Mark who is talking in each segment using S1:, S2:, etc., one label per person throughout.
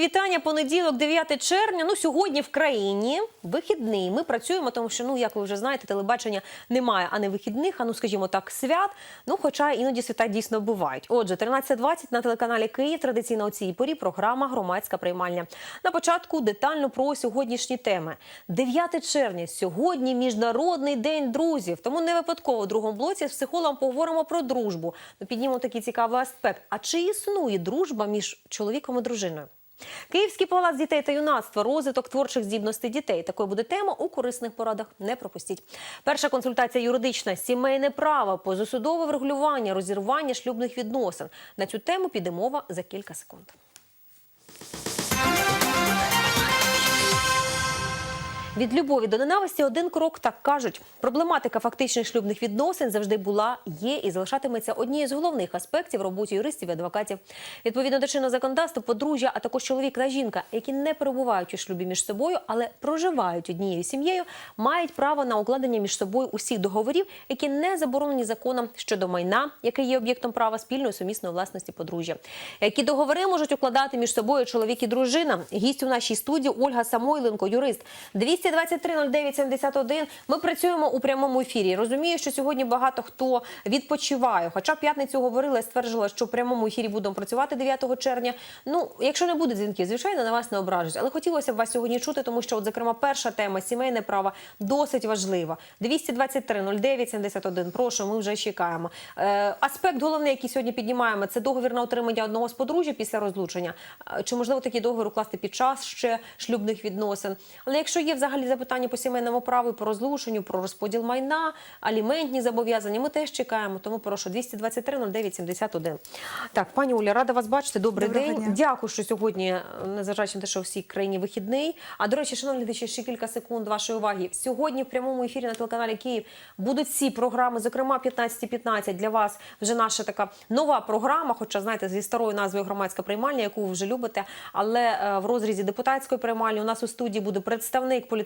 S1: Вітання. Понеділок, 9 червня. Ну сьогодні в країні вихідний. Ми працюємо, тому що ну як ви вже знаєте, телебачення немає, а не вихідних, а ну скажімо так, свят. Ну, хоча іноді свята дійсно бувають. Отже, 13.20 на телеканалі Київ. Традиційно у цій порі програма Громадська приймальня. На початку детально про сьогоднішні теми. 9 червня. Сьогодні міжнародний день друзів. Тому не випадково у другому блоці з психологом поговоримо про дружбу. Ну, піднімемо такий цікавий аспект. А чи існує дружба між чоловіком і дружиною? Київський палац дітей та юнацтва, розвиток творчих здібностей дітей. Такою буде тема у корисних порадах. Не пропустіть. Перша консультація юридична, сімейне право, позасудове врегулювання, розірвання шлюбних відносин. На цю тему піде мова за кілька секунд. Від любові до ненависті один крок так кажуть. Проблематика фактичних шлюбних відносин завжди була, є і залишатиметься однією з головних аспектів роботи юристів і адвокатів. Відповідно до чинного законодавства, подружжя, а також чоловік та жінка, які не перебувають у шлюбі між собою, але проживають однією сім'єю, мають право на укладення між собою усіх договорів, які не заборонені законом щодо майна, яке є об'єктом права спільної сумісної власності подружжя. Які договори можуть укладати між собою чоловік і дружина? Гість у нашій студії Ольга Самойленко, юрист. 223-09-71. Ми працюємо у прямому ефірі. Розумію, що сьогодні багато хто відпочиває. Хоча п'ятницю говорила стверджувала, що в прямому ефірі будемо працювати 9 червня. Ну, якщо не буде дзвінків, звичайно, на вас не ображусь. Але хотілося б вас сьогодні чути, тому що, от, зокрема, перша тема сімейне право досить важлива. 223-09-71. Прошу, ми вже чекаємо. Е, аспект головний, який сьогодні піднімаємо, це договір на отримання одного з подружжя після розлучення. Е, Чи можливо такий договір укласти під час ще шлюбних відносин? Але якщо є взагалі запитання по сімейному праву, по розлученню, про розподіл майна, аліментні зобов'язання, ми теж чекаємо. Тому прошу 223-09-71. Так, пані Оля, рада вас бачити. Добрий
S2: Доброго
S1: день.
S2: дня.
S1: Дякую, що сьогодні, незважаючи на те, що у всій країні вихідний. А до речі, шановні глядачі, ще кілька секунд вашої уваги. Сьогодні в прямому ефірі на телеканалі Київ будуть всі програми, зокрема 15.15 для вас вже наша така нова програма. Хоча знаєте, зі старою назвою громадська приймальня, яку ви вже любите. Але е, в розрізі депутатської приймальні у нас у студії буде представник політичної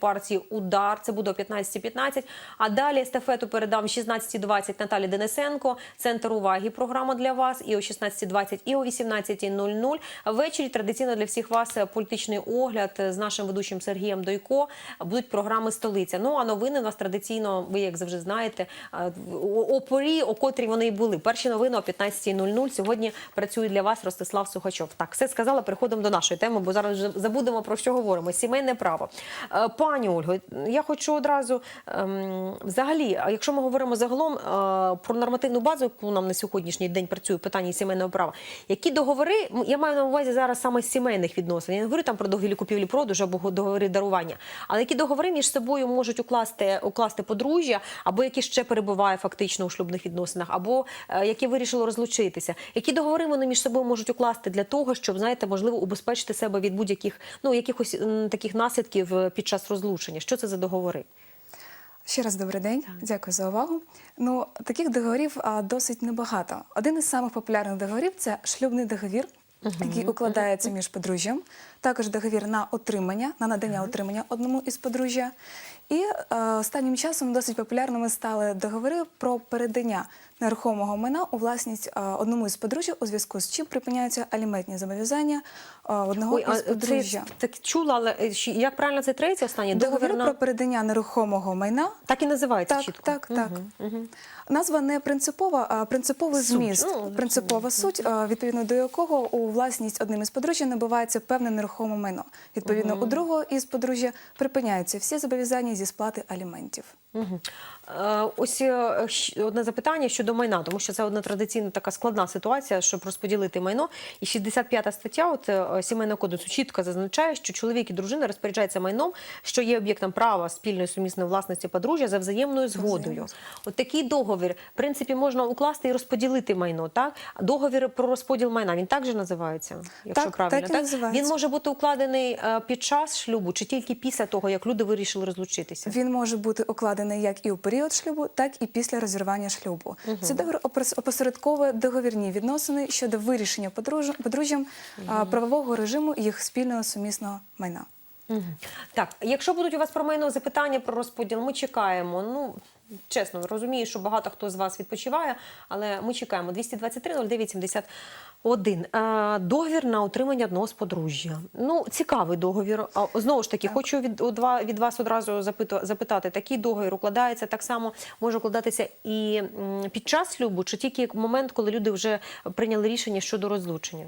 S1: партії Удар. Це буде о 15.15. А далі естафету передам 16.20 Наталі Денисенко. Центр уваги. Програма для вас і о 16.20, і о 18.00. Ввечері традиційно для всіх вас політичний огляд з нашим ведучим Сергієм Дойко. Будуть програми столиця. Ну а новини у нас традиційно, ви як завжди знаєте, е, о порі, о котрій вони і були. Перші новини о 15.00. Сьогодні працює для вас Ростислав Сухачов. Так, все сказала. Переходимо до нашої теми, бо зараз забудемо про що говоримо. Сімейне право. Е, Пані Ольго, я хочу одразу ем, взагалі, якщо ми говоримо загалом е, про нормативну базу, яку нам на сьогоднішній день працює в питанні сімейного права, які договори я маю на увазі зараз саме сімейних відносин. Я не говорю там про договір купівлі продажу або договори дарування, але які договори між собою можуть укласти укласти подружжя, або які ще перебуває фактично у шлюбних відносинах, або е, які вирішили розлучитися. Які договори вони між собою можуть укласти для того, щоб знаєте, можливо, убезпечити себе від будь-яких ну якихось таких наслідків під час розлучення? Що це за договори?
S2: Ще раз добрий день, дякую за увагу. Ну таких договорів а, досить небагато. Один із самих популярних договорів це шлюбний договір, який укладається між подружжям. Також договір на отримання, на надання отримання одному із подружжя. І е, останнім часом досить популярними стали договори про передання нерухомого майна у власність одному із подружжя, у зв'язку з чим припиняються аліментні зобов'язання одного
S1: Ой,
S2: із
S1: це
S2: подружжя.
S1: так чула, але е, як правильно це третє останнє?
S2: Договір про передання нерухомого майна
S1: Так і називається
S2: Так,
S1: чітко.
S2: так, так. Назва не принципова, а принциповий
S1: Суть.
S2: зміст,
S1: Ну,
S2: принципова суть, а, відповідно до якого у власність одним із подружжя набувається певне нерухоме майно. Відповідно, у другого із подружжя припиняються всі зобов'язання зі сплати аліментів.
S1: Е, Ось е, одне запитання щодо майна, тому що це одна традиційна така складна ситуація, щоб розподілити майно. І 65 стаття от, е, Сімейного кодексу чітко зазначає, що чоловік і дружина розпоряджаються майном, що є об'єктом права спільної сумісної власності подружжя за взаємною згодою. От такий договір, в принципі, можна укласти і розподілити майно. Так? Договір про розподіл майна він так же називається, якщо
S2: Так,
S1: правильно.
S2: так і називається.
S1: Він може бути укладений під час шлюбу чи тільки після того, як люди вирішили розлучитися.
S2: Він може бути укладений як і у період шлюбу, так і після розірвання шлюбу. Це договір опос- опосередковує договірні відносини щодо вирішення подружжя- подружжям угу. правового режиму їх спільного сумісного майна.
S1: Угу. Так, якщо будуть у вас про майно запитання про розподіл, ми чекаємо. Ну Чесно, розумію, що багато хто з вас відпочиває, але ми чекаємо 223 09 71. Е, Договір на утримання одного з подружжя. Ну, цікавий договір. Знову ж таки, хочу від, від вас одразу запитати, такий договір укладається так само, може укладатися і під час шлюбу, чи тільки момент, коли люди вже прийняли рішення щодо розлучення?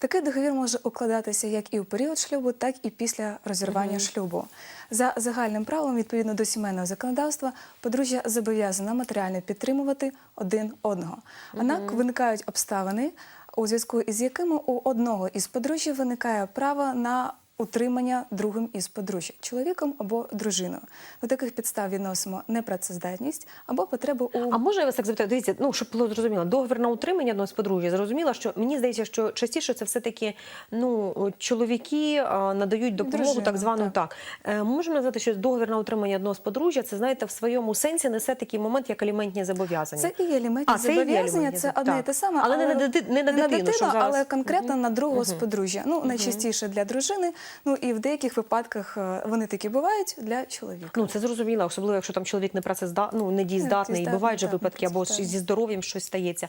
S2: Такий договір може укладатися як і у період шлюбу, так і після розірвання шлюбу. За загальним правилом, відповідно до сімейного законодавства, подружжя зобов'язана матеріально підтримувати один одного. Однак виникають обставини, у зв'язку із якими у одного із подружжя виникає право на утримання другим із подружжя чоловіком або дружиною. До таких підстав відносимо непрацездатність або потребу у
S1: А може я вас так запитаю? Дивіться, ну щоб було зрозуміло, договір на утримання одного з подружжя. Зрозуміло, що мені здається, що частіше це все таки ну чоловіки а, надають допомогу,
S2: Дружина,
S1: так звану так.
S2: так.
S1: Е, можемо назвати, що договір на утримання одного з подружжя, це знаєте, в своєму сенсі несе такий момент, як аліментні зобов'язання.
S2: Це і є аліментні
S1: А,
S2: зобов'язання, це одне і те саме,
S1: Але не на дити- не на дитину, зараз-
S2: але конкретно на другого з подружжя. Ну, найчастіше для дружини, ну і в деяких випадках е, вони такі бувають для чоловіка.
S1: Ну це зрозуміло, особливо якщо там чоловік не працезда... ну не дієздатний,
S2: і
S1: бувають же випадки, або зі здоров'ям щось стається.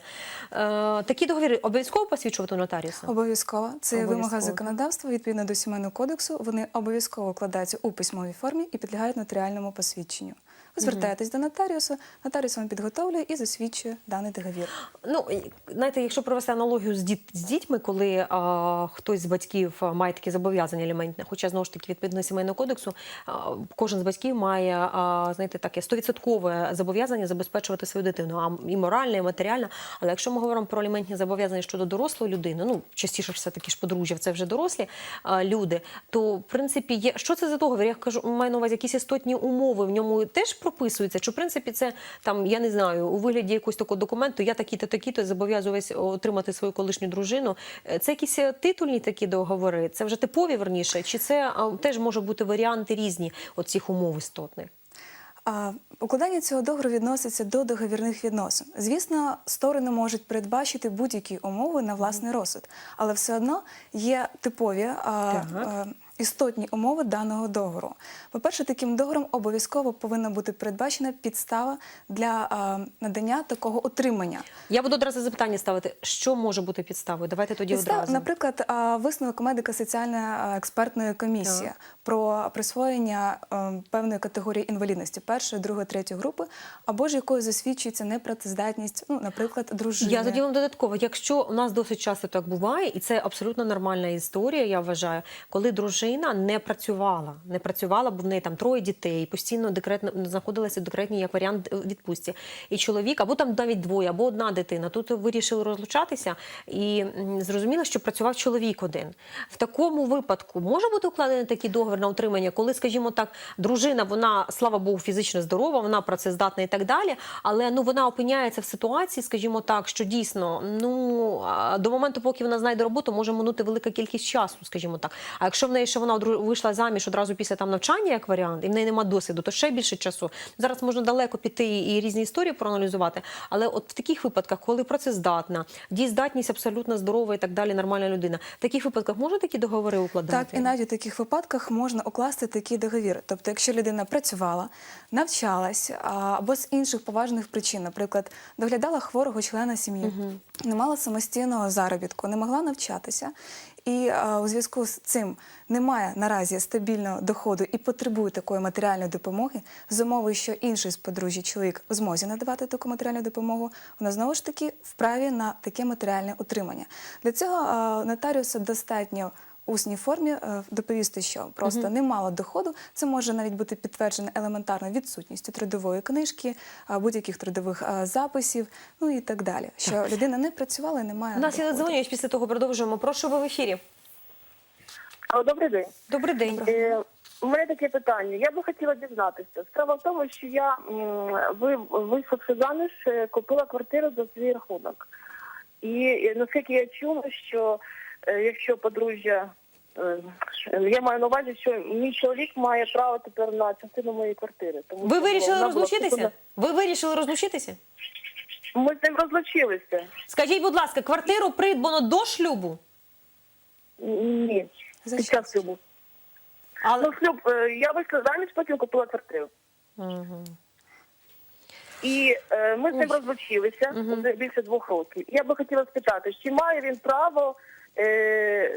S1: Е, такі договіри обов'язково посвідчувати у нотаріуса?
S2: Обов'язково це вимога законодавства відповідно до сімейного кодексу. Вони обов'язково кладаються у письмовій формі і підлягають нотаріальному посвідченню. Ви звертаєтесь до нотаріуса, нотаріус вам підготовлює і засвідчує даний договір.
S1: Ну, знаєте, якщо провести аналогію з, діт, з дітьми, коли а, хтось з батьків має такі зобов'язання аліментне, хоча знову ж таки відповідно сімейного кодексу, а, кожен з батьків має а, знаєте, таке 100% зобов'язання забезпечувати свою дитину, а і моральне, і матеріальне. Але якщо ми говоримо про аліментні зобов'язання щодо дорослої людини, ну частіше все таки ж подружжя, це вже дорослі а, люди, то в принципі є що це за договір? Я кажу, маю на увазі якісь істотні умови в ньому теж прописуються. Чи в принципі це там я не знаю у вигляді якогось такого документу, я такі-то такі-то зобов'язуюсь отримати свою колишню дружину. Е, Це якісь е, титульні такі договори? Це вже типові верніше? Чи це а, теж можуть бути варіанти різні от цих умов істотних?
S2: А укладання цього договору відноситься до договірних відносин. Звісно, сторони можуть передбачити будь-які умови на власний розсуд, але все одно є типові а,
S1: Так.
S2: а, істотні умови даного договору. По-перше, таким договором обов'язково повинна бути передбачена підстава для надання такого утримання.
S1: Я буду одразу запитання ставити, що може бути підставою? Давайте тоді
S2: Підстав,
S1: одразу.
S2: наприклад, висновок медико-соціальної експертної комісії про присвоєння певної категорії інвалідності першої, другої, третьої групи, або ж якою засвідчується непрацездатність, ну, наприклад, дружини.
S1: Я тоді вам додатково, якщо у нас досить часто так буває, і це абсолютно нормальна історія, я вважаю, коли дружина не працювала, не працювала, бо в неї там троє дітей, постійно декретно знаходилася в декретній як варіант відпустці. І чоловік, або там навіть двоє, або одна дитина. Тут вирішили розлучатися, і зрозуміло, що працював чоловік один. В такому випадку може бути укладений такий договір на утримання, коли, скажімо так, дружина, вона слава Богу, фізично здорова, вона працездатна і так далі. Але ну вона опиняється в ситуації, скажімо так, що дійсно ну до моменту, поки вона знайде роботу, може минути велика кількість часу, скажімо так. А якщо в неї ще вона вийшла заміж одразу після там навчання, як варіант, і в неї немає досвіду, то ще більше часу. Зараз можна далеко піти і різні історії проаналізувати. Але от в таких випадках, коли працездатна, дієздатність абсолютно здорова і так далі, нормальна людина, в таких випадках можна такі договори укладати?
S2: Так, і навіть у таких випадках можна укласти такий договір. Тобто, якщо людина працювала, навчалась або з інших поважних причин, наприклад, доглядала хворого члена сім'ї, не мала самостійного заробітку, не могла навчатися, і а, у зв'язку з цим немає наразі стабільного доходу і потребує такої матеріальної допомоги, з умови, що інший з подружжя чоловік в змозі надавати таку матеріальну допомогу, вона знову ж таки вправі на таке матеріальне утримання. Для цього а, нотаріуса достатньо усній формі е, доповісти, що просто не мало доходу. Це може навіть бути підтверджено елементарно відсутністю трудової книжки, будь-яких трудових записів, ну і так далі. Що людина не працювала і не має
S1: У нас є
S2: доходу.
S1: надзвонювач, після того продовжуємо. Прошу ви в ефірі.
S3: Добрий день.
S1: Добрий день.
S3: Е, у мене таке питання. Я би хотіла дізнатися. Справа в тому, що я, ви, вийшовши заміж, е, купила квартиру за свій рахунок. І наскільки я чула, що якщо подружжя, е, я маю на увазі, що мій чоловік має право тепер на частину моєї квартири. Тому
S1: Ви вирішили
S3: вона була
S1: розлучитися? Ви вирішили розлучитися?
S3: Ми з ним розлучилися.
S1: Скажіть, будь ласка, квартиру придбано до шлюбу?
S3: Ні,
S2: За
S3: під час шлюбу.
S1: Але
S3: Ну, шлюб, е, я вийшла заміж, потім купила квартиру.
S1: Мгм.
S3: І е, ми з ним розлучилися вже більше двох років. Я би хотіла спитати, чи має він право е,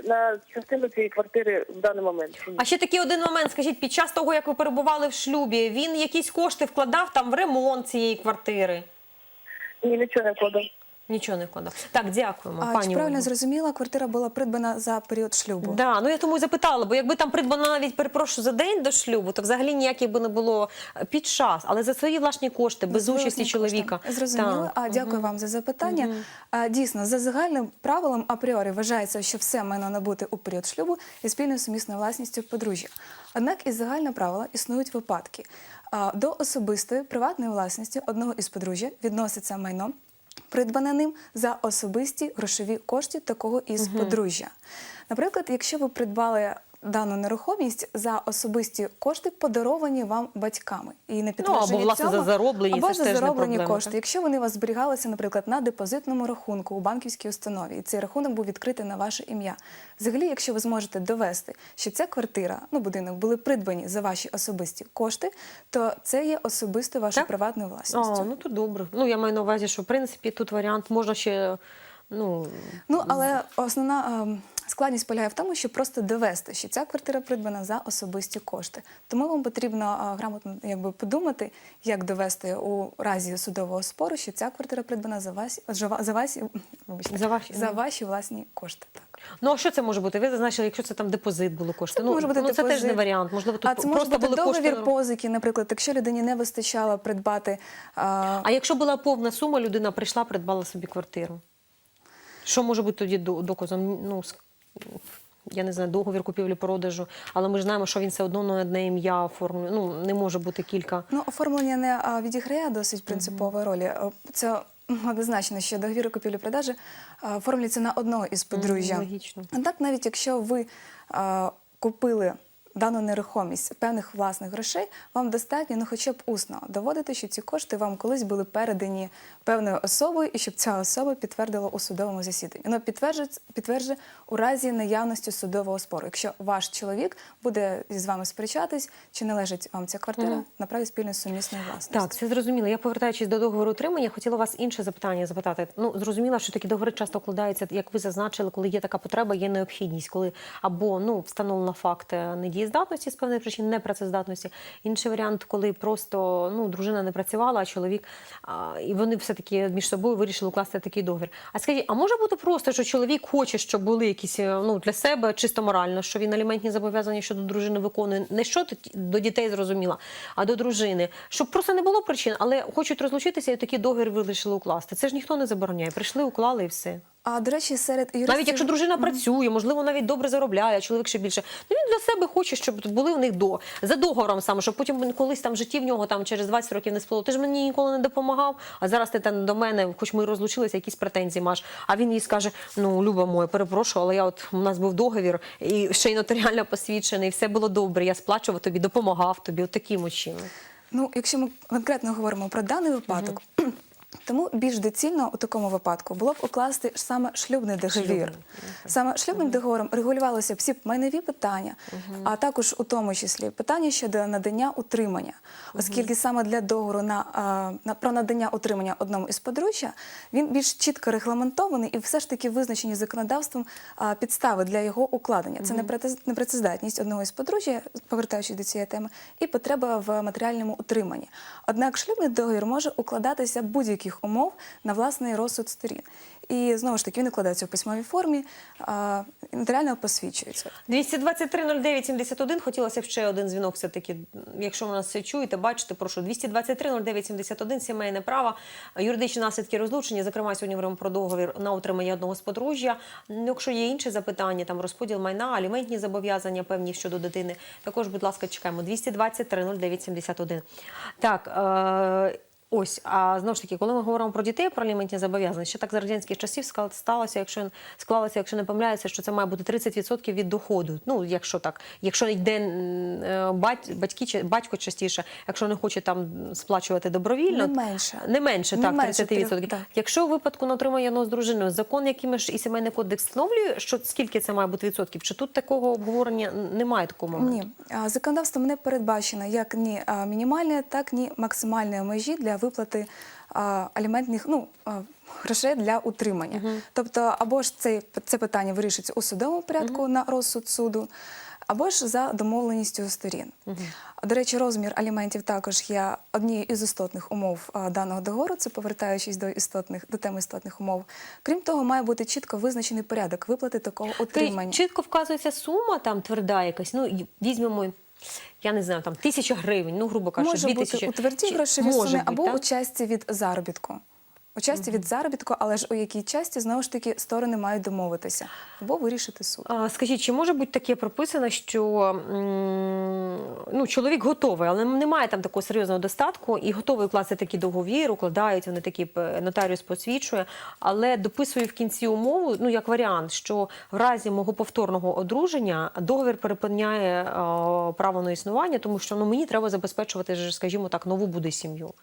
S3: на частину цієї квартири в даний момент?
S1: А ще такий один момент. Скажіть, під час того, як ви перебували в шлюбі, він якісь кошти вкладав там в ремонт цієї квартири?
S3: Ні, нічого не вкладав.
S1: Нічого не вкладав. Так, дякуємо,
S2: А,
S1: пані
S2: чи правильно
S1: Ольго.
S2: зрозуміла, квартира була придбана за період шлюбу?
S1: Да, ну я тому і запитала, бо якби там придбано навіть перепрошую за день до шлюбу, то взагалі ніяких би не було е, під час, але за свої власні кошти, без
S2: За
S1: участі чоловіка.
S2: кошти. Зрозуміло. А дякую вам за запитання. А, дійсно, за загальним правилом апріорі вважається, що все майно набути у період шлюбу і спільною сумісною власністю подружжя. Однак із загального правила існують випадки. До особистої приватної власності одного із подружжя відноситься майно. Придбане ним за особисті грошові кошти такого із подружжя. Наприклад, якщо ви придбали дану нерухомість за особисті кошти, подаровані вам батьками, і на підтвердження
S1: Ну, або, власне,
S2: цього,
S1: за зароблені,
S2: або
S1: це
S2: за
S1: теж
S2: зароблені
S1: проблема,
S2: кошти.
S1: так?
S2: Якщо вони у вас зберігалися, наприклад, на депозитному рахунку у банківській установі, і цей рахунок був відкритий на ваше ім'я. Взагалі, якщо ви зможете довести, що ця квартира, ну будинок були придбані за ваші особисті кошти, то це є особисто вашою приватною власністю.
S1: А, ну то добре. Ну я маю на увазі, що в принципі тут варіант можна ще. Ну,
S2: Ну, але основна ем, складність полягає в тому, щоб просто довести, що ця квартира придбана за особисті кошти. Тому вам потрібно е, грамотно якби подумати, як довести у разі судового спору, що ця квартира придбана за вас за вас, вибачте,
S1: За ваші-
S2: за ваші власні кошти. Так.
S1: ну а що це може бути? Ви зазначили, якщо це там депозит були кошти.
S2: Це
S1: ну,
S2: може бути
S1: ну, це теж не варіант. Можливо, тут
S2: а це може бути
S1: були
S2: договір
S1: кошти.
S2: позики, наприклад, якщо людині не вистачало придбати. А,
S1: А якщо була повна сума, людина прийшла, придбала собі квартиру. Що може бути тоді до- доказом? Ну, я не знаю, договір купівлі-продажу, але ми ж знаємо, що він все одно на одне ім'я оформлює. Ну, не може бути кілька.
S2: Ну, оформлення не відіграє досить принципової ролі. Е, Це однозначно, що договір купівлі-продажу оформлюється на одного із подружжя.
S1: логічно.
S2: Так, навіть якщо ви а, купили дану нерухомість певних власних грошей, вам достатньо, ну хоча б усно доводити, що ці кошти вам колись були передані певною особою, і щоб ця особа підтвердила у судовому засіданні. Ну, підтверджує, підтверджує у разі наявності судового спору. Якщо ваш чоловік буде з вами сперечатись, чи належить вам ця квартира на праві спільної сумісної власності.
S1: Так, це зрозуміло. Я повертаючись до договору утримання, хотіла вас інше запитання запитати. Ну, зрозуміло, що такі договори часто укладаються, як ви зазначили, коли є така потреба, є необхідність, коли або ну встановлено факт е, недієздатності з певних причин, непрацездатності. Інший варіант, коли просто ну дружина не працювала, а чоловік, а, і вони все таки між собою вирішили укласти такий договір. А скажіть, а може бути просто, що чоловік хоче, щоб були якісь е, ну для себе чисто морально, що він аліментні зобов'язання щодо дружини виконує не що до дітей зрозуміла, а до дружини, щоб просто не було причин, але хочуть розлучитися і такий договір вирішили укласти. Це ж ніхто не забороняє. Прийшли, уклали і все.
S2: А до речі, серед юристів...
S1: Навіть якщо дружина працює, можливо, навіть добре заробляє, а чоловік ще більше. Ну він для себе хоче, щоб були в них до за договором саме, щоб потім колись там в житті в нього там через 20 років не сплило. Ти ж мені ніколи не допомагав. А зараз ти там до мене, хоч ми і розлучилися, якісь претензії маєш. А він їй скаже: Ну, Люба моя, перепрошую, але я от у нас був договір, і ще й нотаріально посвідчений, все було добре. Я сплачував тобі, допомагав тобі. От таким чином.
S2: Ну, якщо ми конкретно говоримо про даний випадок, тому більш доцільно у такому випадку було б укласти саме шлюбний договір. Саме шлюбним договором регулювалися всі майнові питання, а також у тому числі питання щодо надання утримання, оскільки саме для договору на, на про надання утримання одному із подружжя він більш чітко регламентований і все ж таки визначені законодавством підстави для його укладення. Це непрацез- непрацездатність одного із подружжя, повертаючись до цієї теми, і потреба в матеріальному утриманні. Однак шлюбний договір може укладатися будь-яких умов на власний розсуд сторін. І знову ж таки він укладається у письмовій формі, а, нотаріально посвідчується.
S1: 223-09-71. Хотілося б ще один дзвінок все-таки. Якщо ви нас все чуєте, бачите, прошу. 223-09-71, сімейне право, юридичні наслідки розлучення. Зокрема, сьогодні говоримо про договір на утримання одного з подружжя. Ну, Якщо є інші запитання, там розподіл майна, аліментні зобов'язання певні щодо дитини, також, будь ласка, чекаємо. 223-09-71. Так, е- Ось, а знову ж таки, коли ми говоримо про дітей, про аліментні зобов'язання, ще так за радянських часів сталося, якщо склалося, якщо не помиляюся, що це має бути 30% від доходу. Ну, якщо так, якщо йде е, бать, батьки, чи- батько частіше, якщо не хоче там сплачувати добровільно,
S2: Не менше.
S1: не менше,
S2: Не
S1: так,
S2: менше
S1: 30%.
S2: трьох, так.
S1: Якщо у випадку на отримання з дружиною, закон, яким ж і сімейний кодекс встановлює, що скільки це має бути відсотків, чи тут такого обговорення немає такого моменту?
S2: Ні, законодавством не передбачено як ні а, мінімальної, так ні максимальної межі для виплати а, аліментних ну, грошей для утримання. Тобто, або ж це, це питання вирішиться у судовому порядку на розсуд суду, або ж за домовленістю сторін. До речі, розмір аліментів також є однією із істотних умов а, даного договору. Це повертаючись до істотних до теми істотних умов. Крім того, має бути чітко визначений порядок виплати такого
S1: Ти
S2: утримання.
S1: чітко вказується сума там тверда якась. Ну візьмемо, я не знаю, там тисяча гривень, ну грубо кажучи,
S2: Може
S1: дві
S2: бути
S1: тисячі.
S2: у твердій
S1: Чи-
S2: грошовій
S1: може бути,
S2: або
S1: так?
S2: у часті від заробітку. У часті від заробітку, але ж у якій часті знову ж таки сторони мають домовитися або вирішити суд.
S1: А, Скажіть, чи може бути таке прописано, що ну, чоловік готовий, але немає там такого серйозного достатку і готовий укласти такий договір, укладають, вони такі нотаріус посвідчує, але дописує в кінці умову, ну як варіант, що в разі мого повторного одруження договір перепиняє е, право на існування, тому що ну, мені треба забезпечувати, скажімо так, нову буде сім'ю.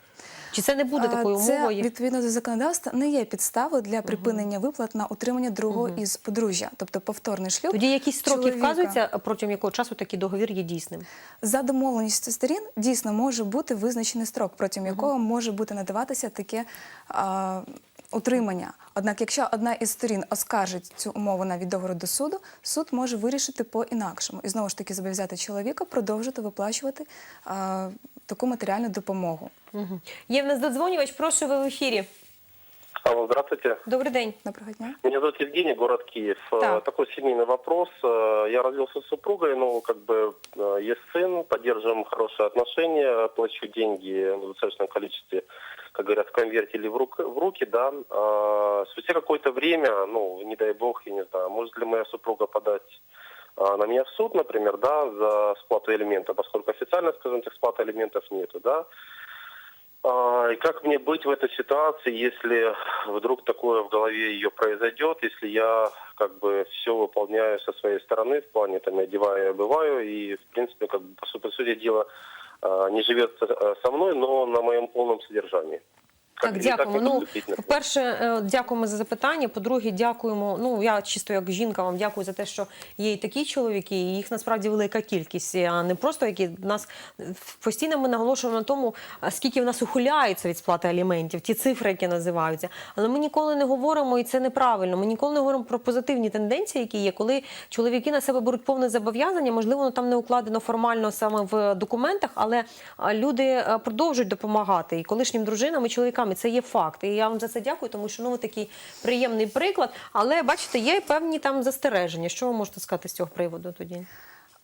S1: Чи це не буде такою
S2: Це,
S1: умовою?
S2: відповідно до законодавства не є підставою для припинення виплат на утримання другого із подружжя, тобто повторний шлюб.
S1: Тоді якісь строки
S2: чоловіка.
S1: вказуються, протягом якого часу такий договір є дійсним?
S2: За домовленістю сторін дійсно може бути визначений строк, протягом якого може бути надаватися таке а, утримання. Однак, якщо одна із сторін оскаржить цю умову навіть договору до суду, суд може вирішити по-інакшому і знову ж таки зобов'язати чоловіка продовжити виплачувати а, таку матеріальну допомогу.
S1: Угу. Є в нас додзвонювач, прошу ви в ефірі.
S4: Алло, здравствуйте.
S1: Добрий день.
S2: Доброго дня.
S4: Меня зовут Евгений, город Киев. Э,
S1: Так.
S4: Такой семейный вопрос. Э, Я родился с супругой, ну, как бы э, есть сын, поддерживаем хорошие отношения, плачу деньги в достаточном количестве, как говорят, в конверте или в, рук- в руки, да. Спустя какое-то время, ну, не дай бог, я не знаю, может ли моя супруга подать на меня в суд, например, да, за сплату элемента, поскольку официально, скажем так, сплаты элементов нету, да. А, И как мне быть в этой ситуации, если вдруг такое в голове ее произойдет, если я как бы все выполняю со своей стороны, в плане там я одеваю и обываю, и в принципе как бы по су- по сути дела а, не живет э, со мной, но на моем полном содержании.
S1: Так, дякуємо. Ну, по-перше, е, дякуємо за запитання. По-друге, дякуємо. Ну, я чисто як жінка вам дякую за те, що є і такі чоловіки, і їх насправді велика кількість, а не просто які нас постійно ми наголошуємо на тому, скільки в нас ухиляються від сплати аліментів, ті цифри, які називаються. Але ми ніколи не говоримо, і це неправильно. Ми ніколи не говоримо про позитивні тенденції, які є, коли чоловіки на себе беруть повне зобов'язання. Можливо, воно там не укладено формально саме в документах, але люди продовжують допомагати і колишнім дружинам, і чоловікам. І це є факт. І я вам за це дякую, тому що ну такий приємний приклад. Але бачите, є певні там застереження. Що ви можете сказати з цього приводу тоді?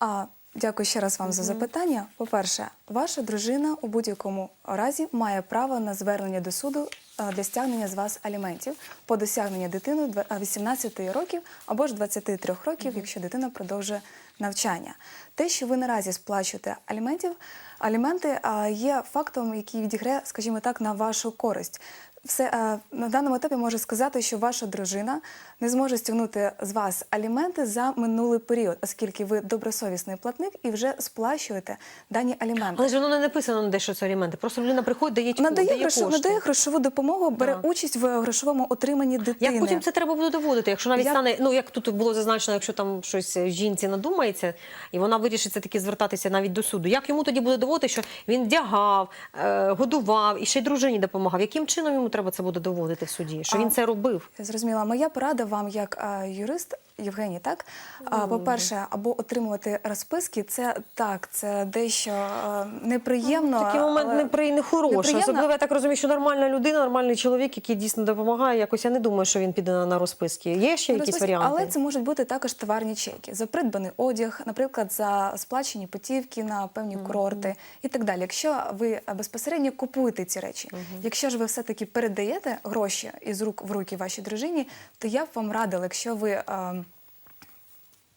S2: А, дякую ще раз вам за запитання. По-перше, ваша дружина у будь-якому разі має право на звернення до суду а, для стягнення з вас аліментів по досягненню дитини 18 років або ж 23 років, якщо дитина продовжує навчання. Те, що ви наразі сплачуєте аліментів, аліменти а, є фактом, який відіграє, скажімо так, на вашу користь. Все на даному етапі можу сказати, що ваша дружина не зможе стягнути з вас аліменти за минулий період, оскільки ви добросовісний платник і вже сплачуєте дані аліменти.
S1: Але ж воно не написано на де, що це аліменти. Просто людина приходить, дає,
S2: Надає,
S1: дає кошти.
S2: надає грошову допомогу, бере
S1: Так.
S2: участь в грошовому отриманні дитини.
S1: Як потім це треба буде доводити? Якщо навіть
S2: Як-
S1: стане, ну як тут було зазначено, якщо там щось жінці надумається, і вона вирішиться таки звертатися навіть до суду. Як йому тоді буде доводити, що він вдягав, е, годував і ще й дружині допомагав? Яким чином йому треба це буде доводити в суді? Що
S2: А,
S1: він це робив?
S2: Я зрозуміла. Моя порада вам, як а, юрист, Євгеній, так? А, по-перше, або отримувати розписки, це так, це дещо а, неприємно.
S1: Такий момент
S2: але-
S1: непри... нехороший. Особливо я так розумію, що нормальна людина, нормальний чоловік, який дійсно допомагає. Якось я не думаю, що він піде на, на розписки. Є ще якісь
S2: Розпис-
S1: варіанти?
S2: Але це можуть бути також товарні чеки за придбаний одяг, наприклад, за сплачені путівки на певні курорти і так далі. Якщо ви безпосередньо купуєте ці речі, якщо ж ви все-таки передаєте гроші із рук в руки вашій дружині, то я б вам радила, якщо ви. е,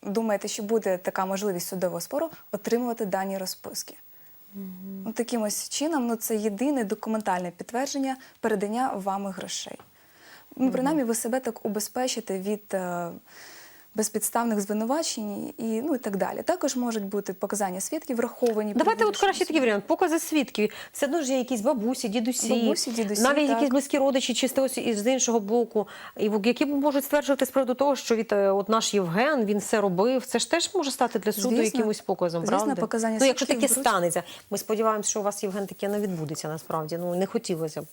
S2: Думаєте, що буде така можливість судового спору отримувати дані розписки? Ну, таким ось чином, ну це єдине документальне підтвердження передання вами грошей. Ну, принаймні, ви себе так убезпечите від е, безпідставних звинувачень і ну і так далі. Також можуть бути показання свідків враховані.
S1: Давайте от краще такий варіант. Покази свідків. Все одно ж є якісь бабусі, дідусі,
S2: Бабусі, дідусі,
S1: навіть
S2: так.
S1: якісь близькі родичі, чи з того і з іншого боку, і які можуть стверджувати з приводу того, що від е, от наш Євген він все робив. Це ж теж може стати для суду
S2: Звісно.
S1: якимось показом.
S2: Звісно,
S1: правда?
S2: показання
S1: ну, якщо таке
S2: беруть.
S1: станеться. Ми сподіваємося, що у вас Євген таке не відбудеться насправді. Ну не хотілося б.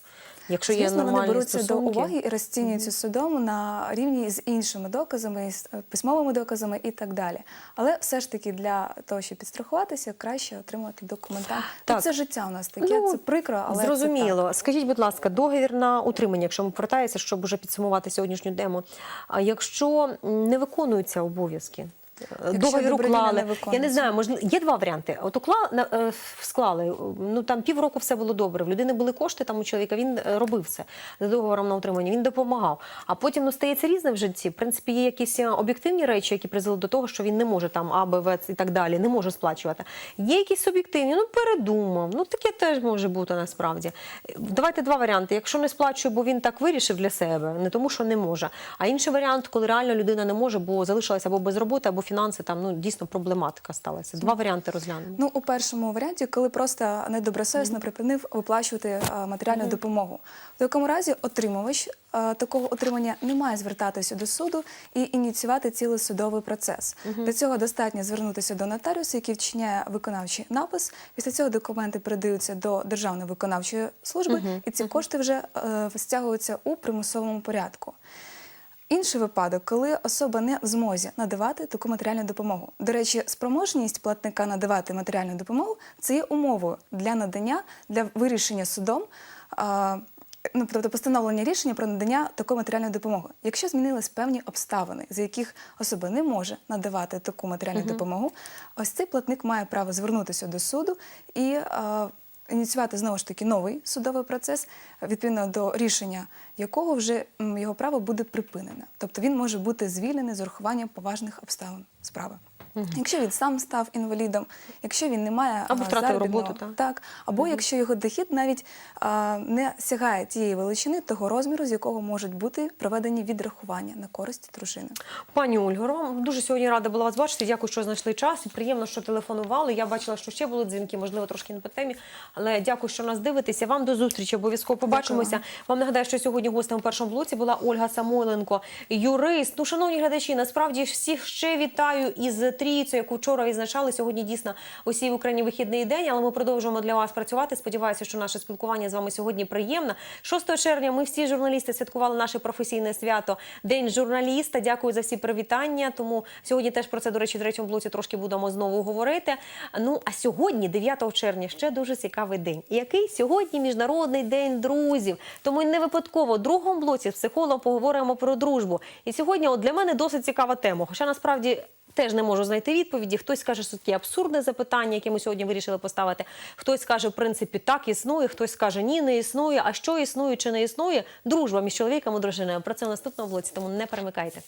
S1: Якщо є
S2: Звісно, вони беруться
S1: стосунки.
S2: до уваги і розцінюються судом на рівні з іншими доказами, з е, письмовими доказами і так далі. Але все ж таки для того, щоб підстрахуватися, краще отримати документаль.
S1: Так.
S2: Це життя у нас таке,
S1: Ну,
S2: це прикро, але це
S1: Зрозуміло. Скажіть, будь ласка, договір на утримання, якщо ми повертаємося, щоб вже підсумувати сьогоднішню тему. А якщо не виконуються обов'язки? Е, Договір уклали.
S2: не
S1: Я не знаю, можливо, є два варіанти. От укла е, склали. Ну там півроку все було добре. В людини були кошти, там у чоловіка він е, робив це за договором на утримання. Він допомагав. А потім ну, стається різне в житті. В принципі, є якісь об'єктивні речі, які призвели до того, що він не може там А, Б, В і так далі, не може сплачувати. Є якісь суб'єктивні, ну передумав. Ну таке теж може бути насправді. Давайте два варіанти. Якщо не сплачує, бо він так вирішив для себе, не тому, що не може. А інший варіант, коли реально людина не може, бо залишилася або без роботи, або фінанси там ну дійсно проблематика сталася. Два варіанти розглянемо.
S2: Ну, у першому варіанті, коли просто недобросовісно припинив виплачувати е, матеріальну допомогу. В такому разі отримувач е, такого отримання не має звертатися до суду і ініціювати цілий судовий процес. Для цього достатньо звернутися до нотаріуса, який вчиняє виконавчий напис. Після цього документи передаються до Державної виконавчої служби, і ці кошти вже е, стягуються у примусовому порядку. Інший випадок, коли особа не в змозі надавати таку матеріальну допомогу. До речі, спроможність платника надавати матеріальну допомогу це є умовою для надання для вирішення судом. А, Ну, тобто постановлення рішення про надання такої матеріальної допомоги. Якщо змінились певні обставини, за яких особа не може надавати таку матеріальну допомогу, ось цей платник має право звернутися до суду і а, ініціювати знову ж таки новий судовий процес, відповідно до рішення якого вже його право буде припинене. Тобто він може бути звільнений з урахуванням поважних обставин справи. Якщо він сам став інвалідом, якщо він не має
S1: Або втратив роботу, так?
S2: так, або якщо його дохід навіть а, не сягає тієї величини, того розміру, з якого можуть бути проведені відрахування на користь дружини.
S1: Пані Ольго, вам дуже сьогодні рада була вас бачити. Дякую, що знайшли час. І приємно, що телефонували. Я бачила, що ще були дзвінки, можливо, трошки не по темі. Але дякую, що нас дивитеся. Вам до зустрічі. Обов'язково побачимося.
S2: Дякую
S1: Вам нагадаю, що сьогодні гостем у першому блоці була Ольга Самойленко, юрист. Ну, шановні глядачі, насправді всіх ще вітаю із трійцею, яку вчора відзначали. Сьогодні дійсно усій в Україні вихідний день, але ми продовжуємо для вас працювати. Сподіваюся, що наше спілкування з вами сьогодні приємне. 6 червня ми всі журналісти святкували наше професійне свято День журналіста. Дякую за всі привітання. Тому сьогодні теж про це, до речі, в третьому блоці трошки будемо знову говорити. Ну а сьогодні, 9 червня, ще дуже цікавий день. Який сьогодні міжнародний день друзів. Тому не випадково в другому блоці з поговоримо про дружбу. І сьогодні от для мене досить цікава тема. Хоча насправді. Теж не можу знайти відповіді. Хтось каже, що таке абсурдне запитання, яке ми сьогодні вирішили поставити. Хтось каже, в принципі, так існує, хтось каже, ні, не існує. А що існує чи не існує? Дружба між чоловіком і дружиною. Про це в наступному блоці, тому не перемикайте.